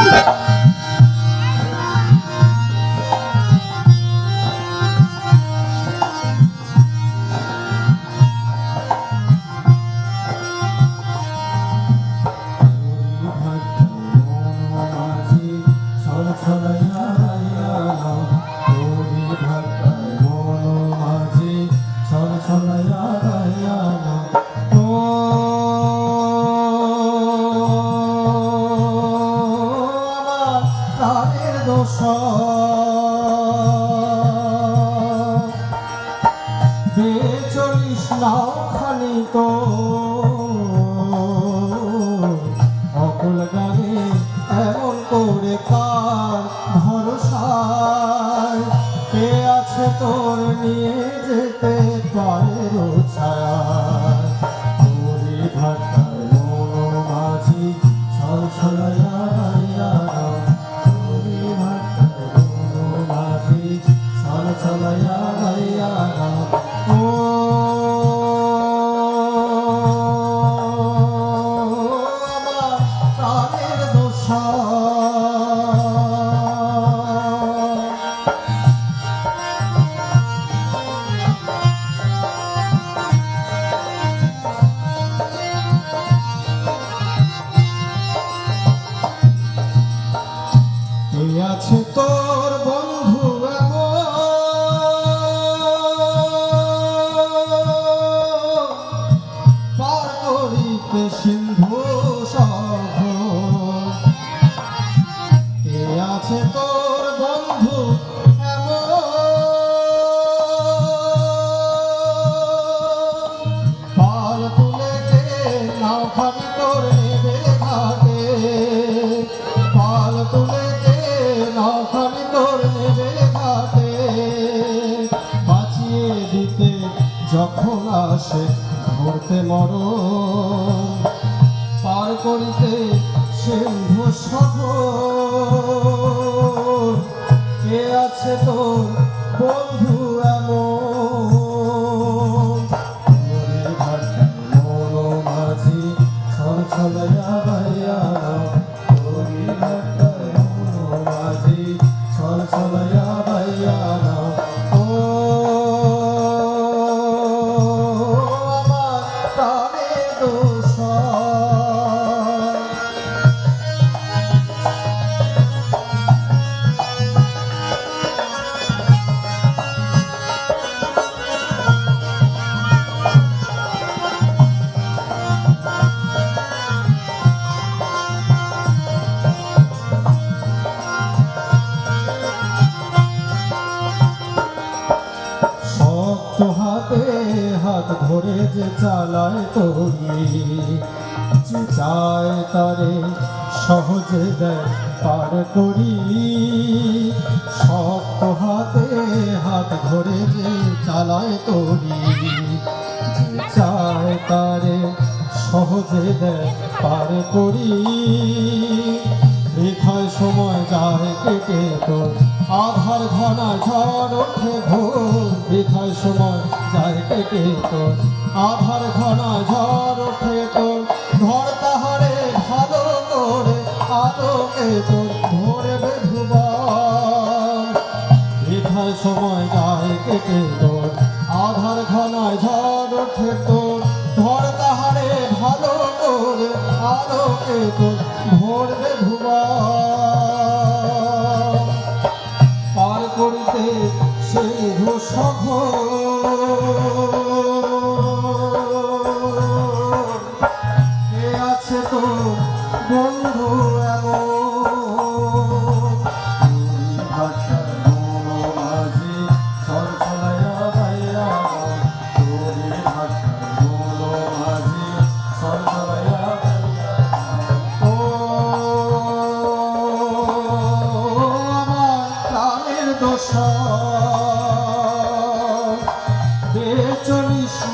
Yeah. চলিস নাও খালি তো। অকুল গানে এমন করে কার কে আছে তোর নিয়ে যেতে পারে ছায়া নেবে বাঁচিয়ে দিতে যখন আসে ধরতে মর পার করিতে সিন্ধু কে আছে তোর বন্ধু এমন? মাঝি ছল হাতে হাত ধরে যে চালায় তরি যে চায় তারে সহজে দেয় পার করি। শক্ত হাতে হাত ধরে যে চালায় তরি যে চায় তারে সহজে দেয় পার করি। বৃথায় সময় যায় কেটে তোর আধার ঘনা ঝড় ওঠে ঘোর বৃথায় সময় যায় কেটে তোর আধার ঘনা ঝড় ওঠে তোর ধর তাহারে ভালো করে আলোকে তোর ধরবে ধুবার বৃথায় সময় যায় কেটে তোর আধার ঘনায় ঝড় ওঠে তোর ধর তাহারে ভালো করে আলোকে তোর ভরবে ধুবা করিতে সিন্ধু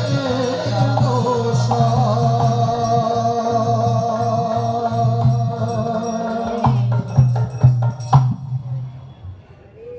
Oh,